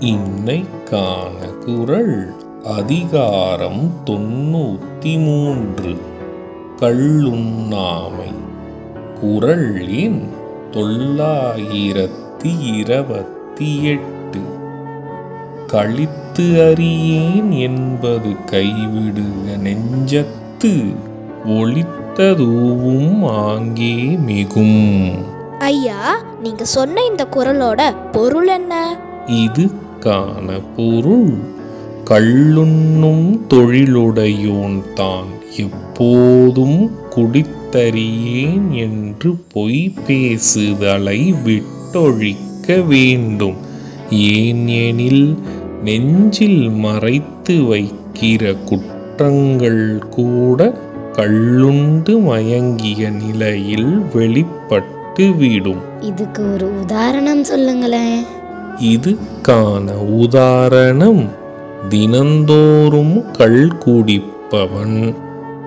இன்னைக்கான குரல் அதிகாரம் தொண்ணூத்தி மூன்று. கள்ளுண்ணாமை குரல் எண் தொள்ளாயிரத்தி இருபத்தி எட்டு. கழித்து அறியேன் என்பது கைவிடுக நெஞ்சத்து ஒளித்ததூவும் ஆங்கே மிகும். ஐயா நீங்க சொன்ன இந்த குரலோட பொருள் என்ன? காண பொருள் கள்ளுண்ணும் தொழிலுடையோன் தான். எப்போதும் குடித்தறியேன் என்று பொய் பேசுதலை விட்டொழிக்க வேண்டும். ஏன் எனில் நெஞ்சில் மறைத்து வைக்கிற குற்றங்கள் கூட கள்ளுண்டு மயங்கிய நிலையில் வெளிப்பட்டுவிடும். இதுக்கு ஒரு உதாரணம் சொல்லுங்களேன். இதுக்கான உதாரணம். தினந்தோறும் கள் குடிப்பவன்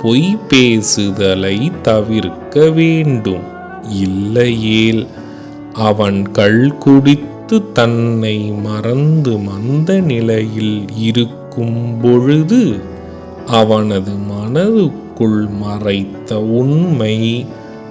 பொய் பேசுதலை தவிர்க்க வேண்டும். இல்லையேல் அவன் கள் குடித்து தன்னை மறந்து மந்த நிலையில் இருக்கும் பொழுது அவனது மனதுக்குள் மறைத்த உண்மை